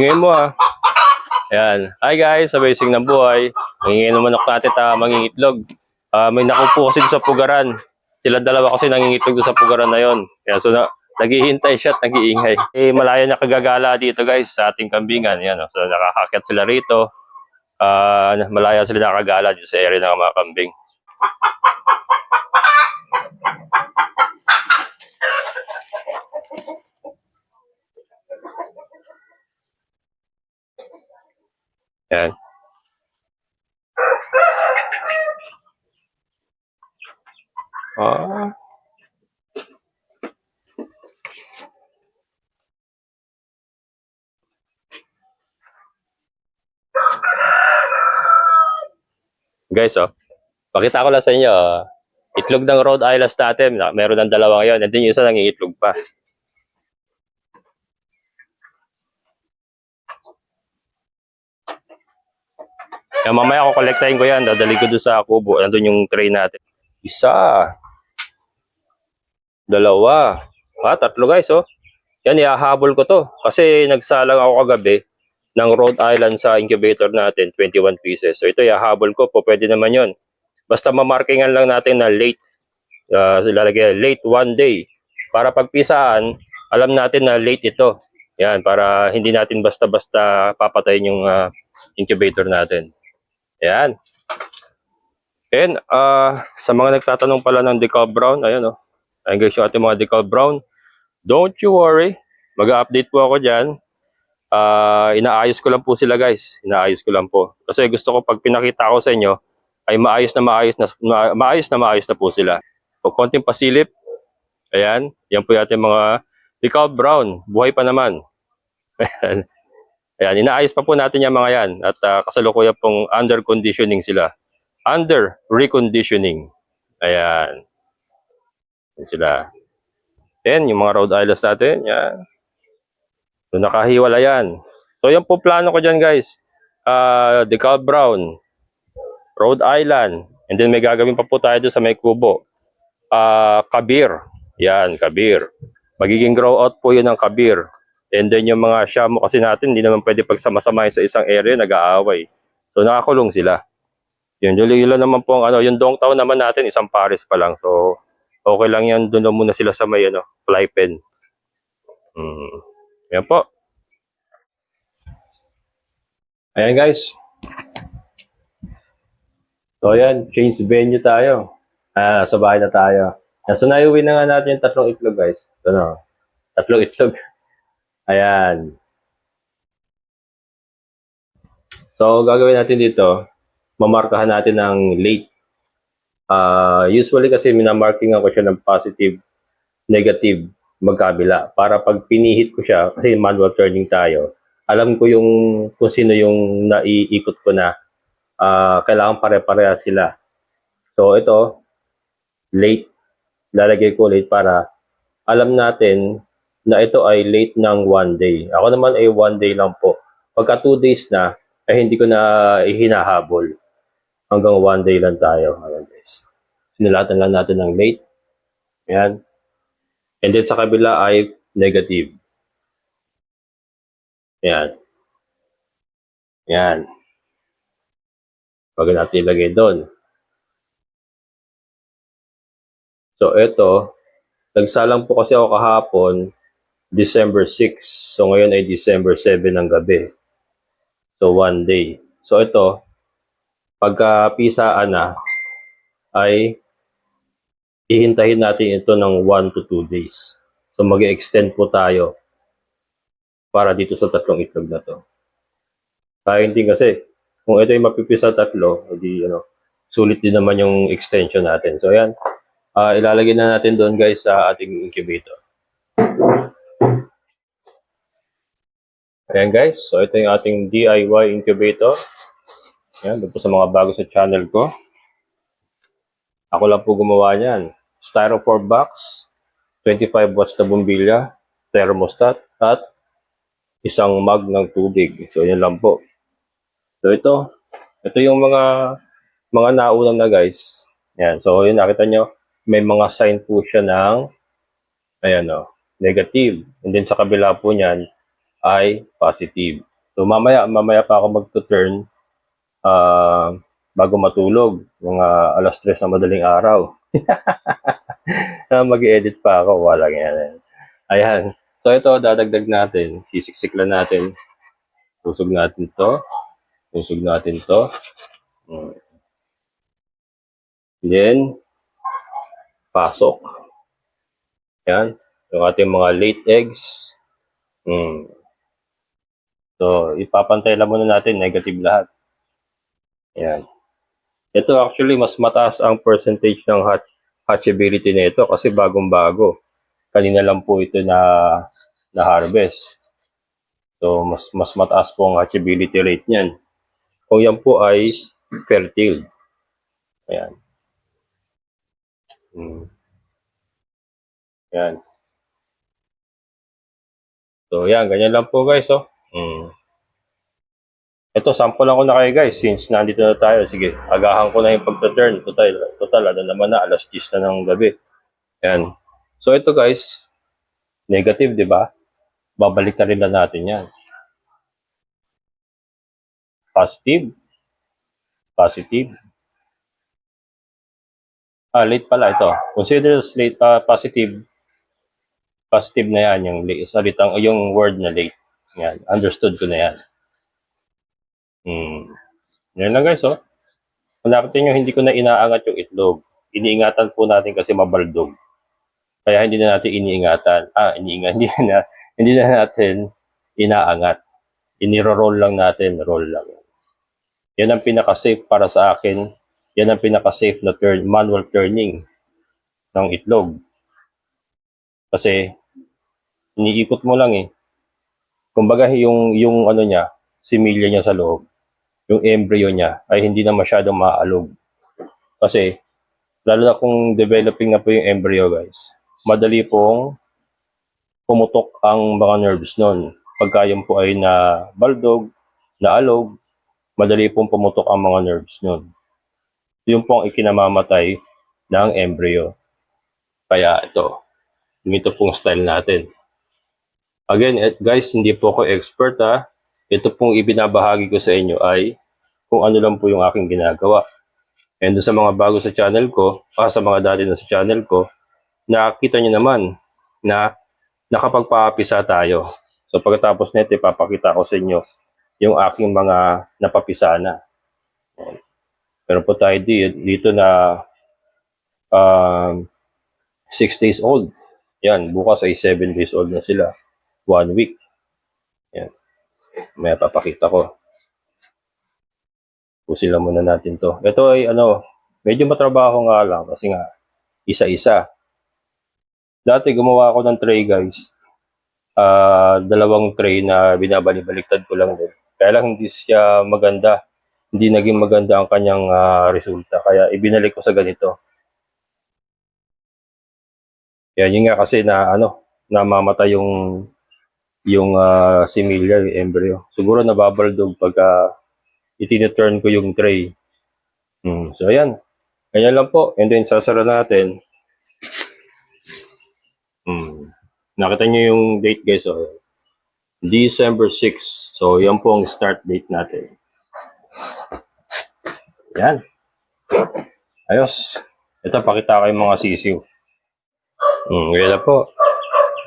Ingay mo ah. Ayan. Hi guys, sa Basing ng Buhay. Ingay ng manok natin ta mangingitlog. Ah, may nakupo kasi sa pugaran. Sila dalawa kasi nangingitlog doon sa pugaran na yon. Kaya so na, naghihintay siya at nag-iingay. Eh, malaya na kagagala dito guys sa ating kambingan. Yan, oh. So nakakakyat sila rito. Ah, malaya sila nakagala dito sa area ng mga kambing. Yan. Ah. Guys, oh. Pakita ko lang sa inyo, oh. Itlog ng Rhode Island natin, na- meron ng dalawa ngayon, and then yung isa nangingitlog pa. Kaya mamaya ako kolektahin ko yan, dadali ko doon sa kubo, nandun yung tray natin. Isa. Dalawa. Ah, tatlo guys, oh. Yan, iahabol ko to. Kasi nagsalang ako kagabi ng Rhode Island sa incubator natin, 21 pieces. So ito, iahabol ko po, pwede naman yon. Basta mamarkingan lang natin na late. Uh, lalagay, late one day. Para pagpisaan, alam natin na late ito. Yan, para hindi natin basta-basta papatayin yung ah, incubator natin. Yan. And ah sa mga nagtatanong pala ng decal brown, ayan oh. Ayan guys yung ating mga decal brown. Don't you worry. Mag-update po ako dyan. Ah, inaayos ko lang po sila guys. Inaayos ko lang po. Kasi gusto ko pag pinakita ko sa inyo, ay maayos na maayos na ma- maayos na maayos na po sila. O konting pasilip. Ayan, yan po yung mga decal brown. Buhay pa naman. Ayan. Ayan, inaayos pa po natin yung mga yan at uh, kasalukuyan pong under conditioning sila. Under reconditioning. Ayan. Yan sila. Yan, yung mga Rhode Islands natin. Yan. So, nakahiwala yan. So, yan po plano ko dyan, guys. Uh, Decal Brown, Rhode Island, and then may gagawin pa po tayo sa may kubo. Ah, Kabir. Yan, Kabir. Magiging grow out po yun ng Kabir. And then yung mga shamo kasi natin, hindi naman pwede pagsama-samahin sa isang area, nag-aaway. So nakakulong sila. Yun, yun, yun lang naman po ang ano, yung dong taon naman natin, isang pares pa lang. So okay lang yan, doon lang muna sila sa may ano, fly pen. Hmm. Yan po. Ayan guys. So ayan, change venue tayo. Ah, sa bahay na tayo. Nasa naiuwi na nga natin yung tatlong itlog guys. Ito na. Tatlong itlog. Ayan. So, gagawin natin dito, mamarkahan natin ng late. Ah, usually kasi minamarkingan ko siya ng positive, negative, magkabila. Para pag pinihit ko siya, kasi manual turning tayo, alam ko yung kung sino yung naiikot ko na. Ah, kailangan pare-pareha sila. So, ito, late. Lalagay ko late para alam natin na ito ay late ng one day. Ako naman ay one day lang po. Pagka two days na, ay hindi ko na hinahabol. Hanggang one day lang tayo. Ayan guys. Lang natin ng late. Ayan. And then sa kabila ay negative. Ayan. Ayan. Pag natin ilagay doon. So, ito, nagsalang po kasi ako kahapon, December 6. So ngayon ay December 7 ng gabi. So one day. So ito, pagka pisaan na, ay ihintahin natin ito ng 1 to 2 days. So mag extend po tayo para dito sa tatlong itlog na to. Kaya hindi kasi, kung ito ay mapipisa tatlo, hindi ano, sulit din naman yung extension natin. So yan, Ah, ilalagay na natin doon guys sa ating incubator. Ayan guys, so ito yung ating DIY incubator. Ayan, doon po sa mga bago sa channel ko. Ako lang po gumawa niyan. Styrofoam box, 25 watts na bombilya, thermostat, at isang mug ng tubig. So, yan lang po. So, ito. Ito yung mga mga naunang na guys. Ayan, so yun nakita nyo, may mga sign po siya ng ayan o, negative. And then sa kabila po niyan, ay positive. So mamaya, mamaya pa ako magto-turn ah, bago matulog, mga alas 3 na madaling araw. Ah, mag-edit pa ako, walang yan. Ayan. So ito, dadagdag natin. Sisiksik lang natin. Tusog natin to. Tusog natin to. Mm. Then, pasok. Yan. Yung ating mga late eggs. Mm. So, ipapantay lang muna natin, negative lahat. Yan. Ito actually, mas mataas ang percentage ng hatch hatchability nito kasi bagong-bago. Kanina lang po ito na na harvest. So, mas mas mataas po ang hatchability rate niyan. Kung yan po ay fertile. Ayan. Mm. Yan. So, yan. Ganyan lang po, guys, oh. Mm. Ito, sample lang ko na kayo, guys. Since nandito na tayo, sige, agahan ko na yung pagta-turn. Total, total, ano naman na, alas 10 na ng gabi. Yan. So, ito, guys, negative, di ba? Babalik na rin na natin yan. Positive. Positive. Ah, late pala ito. Consider late, ah, positive. Positive na yan, yung salitang, yung word na late. Yan, understood ko na yan. Hmm. Yan lang guys, oh. Kung nakita nyo, hindi ko na inaangat yung itlog. Iniingatan po natin kasi mabaldog. Kaya hindi na natin iniingatan. Ah, iniingat. Hindi na, hindi na natin inaangat. Iniro-roll lang natin. Roll lang. Yan ang pinaka-safe para sa akin. Yan ang pinaka-safe na turn, manual turning ng itlog. Kasi, iniikot mo lang eh. Kumbaga, yung, yung ano niya, similya niya sa loob, yung embryo niya ay hindi na masyadong maaalog. Kasi, lalo na kung developing na po yung embryo guys, madali pong pumutok ang mga nerves nun. Pagka yun po ay na baldog, na alog, madali pong pumutok ang mga nerves nun. Yun po ang ikinamamatay ng embryo. Kaya ito, ito pong style natin. Again, eh, guys, hindi po ako expert ha. Ito pong ibinabahagi ko sa inyo ay kung ano lang po yung aking ginagawa. And sa mga bago sa channel ko, ah, sa mga dati na sa channel ko, nakita nyo naman na nakapagpapisa tayo. So pagkatapos nito, ipapakita ko sa inyo yung aking mga napapisa na. Meron po tayo di- dito na um, 6 days old. Yan, bukas ay 7 days old na sila. One week. Yan. May papakita ko. Pusila muna natin to. Ito ay ano, medyo matrabaho nga lang kasi nga isa-isa. Dati gumawa ako ng tray guys. Ah, dalawang tray na binabalik-baliktad ko lang din. Kaya lang hindi siya maganda. Hindi naging maganda ang kanyang ah, resulta. Kaya ibinalik ko sa ganito. Kaya yun nga kasi na ano, namamatay yung yung uh, similya, embryo. Siguro nababaldog pagka itiniturn ko yung tray. Hmm. So, ayan. Ganyan lang po. And then, sasara natin. Hmm. Nakita nyo yung date, guys. Oh. December 6. So, yan po ang start date natin. Yan. Ayos. Ito, pakita ko yung mga sisiw. Hmm, ganyan po.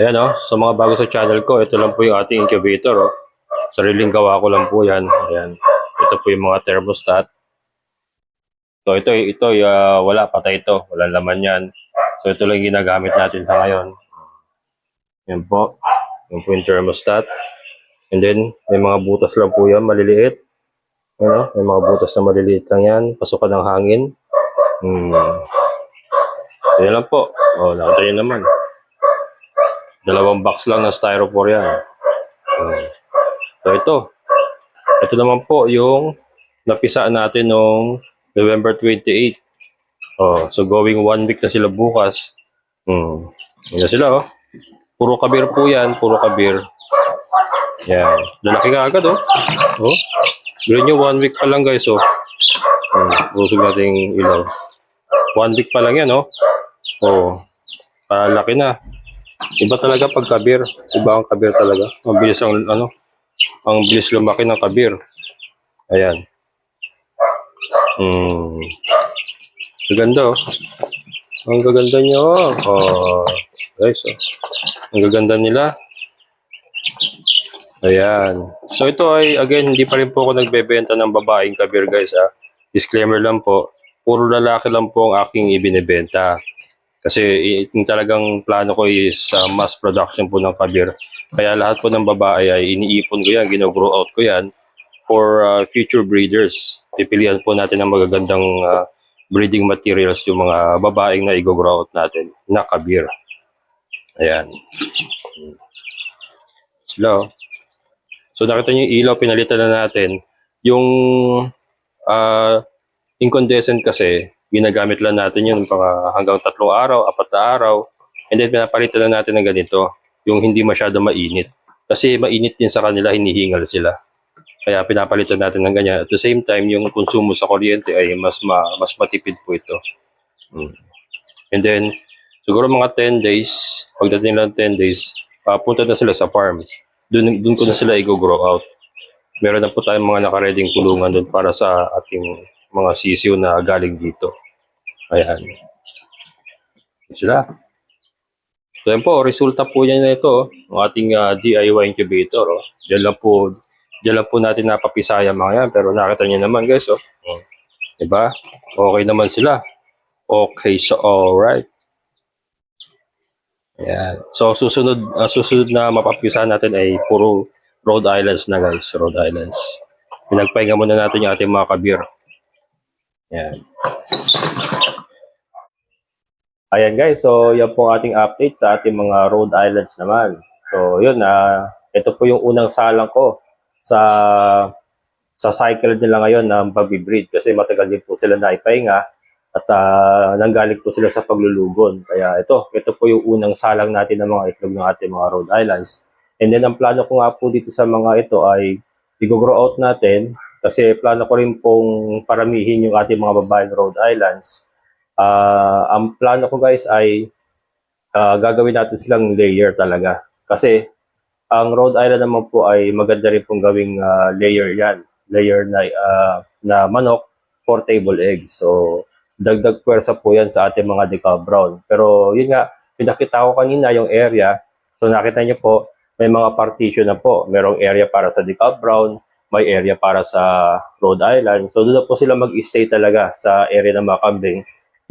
Ayan oh, sa mga bago sa channel ko, ito lang po yung ating incubator oh. Sariling gawa ko lang po yan. Ayan. Ito po yung mga thermostat. So ito, ito, uh, wala, patay ito. Walang laman yan. So ito lang ginagamit natin sa ngayon. Yan po. Yan po yung thermostat. And then, may mga butas lang po yan, maliliit. Ano? May mga butas na maliliit lang yan. Pasukan ng hangin. Hmm. Yan lang po. Oh, nakita nyo naman. Dalawang box lang na styrofoam yan. Hmm. So ito. Ito naman po yung napisa natin noong November 28. Oh, so going one week na sila bukas. Hmm. Yan sila oh. Puro kabir po yan, puro kabir. Yan. Lalaki nga agad oh. Oh. Gawin nyo one week pa lang guys oh. Hmm. Busog nating ilaw. One week pa lang yan oh. Oh. Palaki na. Iba talaga pag kabir. Iba ang kabir talaga. Mabilis ang ano, ang bilis lumaki ng kabir. Ayan. Hmm. Gaganda oh. Ang gaganda niyo oh. oh. Guys oh. Ang gaganda nila. Ayan. So ito ay, again, hindi pa rin po ako nagbebenta ng babaeng kabir guys ah. Disclaimer lang po. Puro lalaki lang po ang aking ibinebenta. Kasi yung talagang plano ko is uh, mass production po ng kabir. Kaya lahat po ng babae ay iniipon ko yan, gino-grow out ko yan for uh, future breeders. Pipilian po natin ng magagandang uh, breeding materials yung mga babaeng na i-grow out natin na kabir. Ayan. Sila oh. So nakita niyo yung ilaw, pinalitan na natin. Yung uh, incandescent kasi, ginagamit lang natin yun mga hanggang tatlong araw, apat na araw. And then pinapalitan na natin ng ganito, yung hindi masyado mainit. Kasi mainit din sa kanila, hinihingal sila. Kaya pinapalitan natin ng ganyan. At the same time, yung konsumo sa kuryente ay mas ma, mas matipid po ito. Mm. And then, siguro mga 10 days, pagdating lang 10 days, papunta na sila sa farm. Doon, doon ko na sila i-grow out. Meron na po tayong mga nakareding kulungan doon para sa ating mga sisiw na galing dito. Ayan. Sila. So yan po, resulta po yan na ito, ang ating ah, DIY incubator. Oh. Diyan lang po, diyan lang po natin napapisaya mga yan, pero nakita niyo naman guys, oh. oh. Diba? Okay naman sila. Okay, so alright. Ayan. So susunod ah, susunod na mapapisahan natin ay puro Rhode Islands na guys, Rhode Islands. Pinagpahinga muna natin yung ating mga kabir. Ayan. Ayan guys, so yan po ating update sa ating mga Rhode Islands naman. So yun, ah ito po yung unang salang ko sa sa cycle nila ngayon ng pag-breed kasi matagal din po sila naipahinga at ah, nanggaling po sila sa paglulugon. Kaya ito, ito po yung unang salang natin ng mga itlog ng ating mga Rhode Islands. And then ang plano ko nga po dito sa mga ito ay i-grow out natin kasi plano ko rin pong paramihin yung ating mga babaeng Rhode Islands. Ah, ang plano ko guys ay ah, gagawin natin silang layer talaga. Kasi ang Rhode Island naman po ay maganda rin pong gawing ah, layer yan. Layer na, ah, na manok for table eggs. So, dagdag pwersa po yan sa ating mga decal brown. Pero yun nga, pinakita ko kanina yung area. So, nakita niyo po, may mga partition na po. Merong area para sa decal brown, may area para sa Rhode Island. So, doon po sila mag-stay talaga sa area ng mga kambing.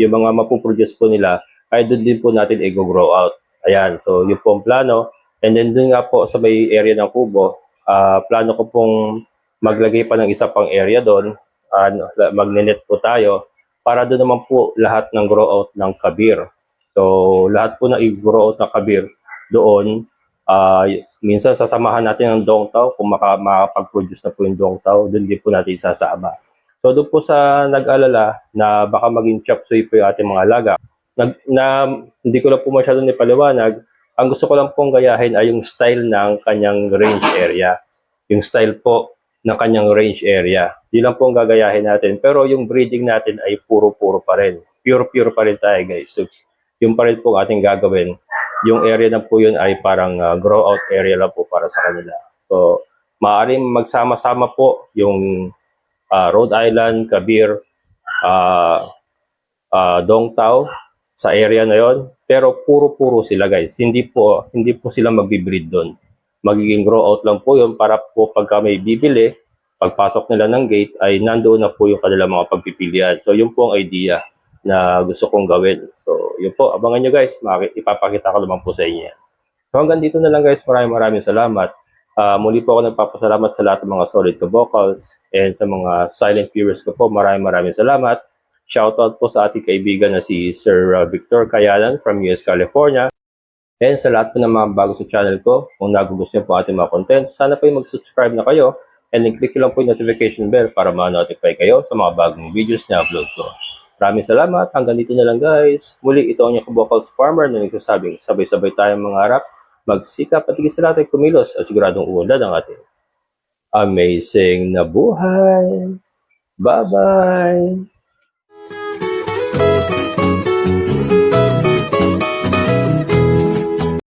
Yung mga mapuproduce po nila, ay doon din po natin i-grow out. Ayan, so yun po ang plano. And then doon nga po sa may area ng kubo, ah, plano ko pong maglagay pa ng isa pang area doon. Ano, magnenet po tayo para doon naman po lahat ng grow out ng kabir. So lahat po na i-grow out ng kabir doon, ah, minsan sasamahan natin ng dongtaw kung maka, makapag-produce na po yung dongtaw, doon din po natin isasama. So doon po sa nag-alala na baka maging chop suey po yung ating mga alaga, nag, na hindi ko lang po masyado nipaliwanag, ang gusto ko lang pong gayahin ay yung style ng kanyang range area. Yung style po ng kanyang range area. Yun lang po ang gagayahin natin. Pero yung breeding natin ay puro-puro pa rin. Pure-pure pa rin tayo guys. So, yung pa rin po ating gagawin. Yung area na po yun ay parang ah, grow out area lang po para sa kanila. So, maaaring magsama-sama po yung ah, Rhode Island, Kabir, ah ah, Dongtao sa area na yon. Pero puro-puro sila guys. Hindi po hindi po sila magbi-breed doon. Magiging grow out lang po yun para po pagka may bibili pagpasok nila ng gate ay nandoon na po yung kanilang mga pagpipilian. So yun po ang idea na gusto kong gawin. So yun po. Abangan nyo guys. Ipapakita ko naman po sa inyo so hanggang dito na lang guys. Maraming maraming salamat Ah, muli po ako nagpapasalamat sa lahat ng mga solid ko vocals and sa mga silent viewers ko po maraming maraming salamat Shoutout po sa ating kaibigan na si Sir uh, Victor Kayalan from US California. And sa lahat po ng mga bago sa channel ko, kung nagugustuhan po ating mga content, sana po yung mag-subscribe na kayo and then click lang po yung notification bell para ma-notify kayo sa mga bagong videos na upload ko. Maraming salamat. Hanggang dito na lang guys. Muli, ito ang inyong vocals farmer na nagsasabing sabay-sabay tayong mangarap, magsikap at lahat ay kumilos at siguradong uunlad ang ating amazing na buhay. Bye-bye!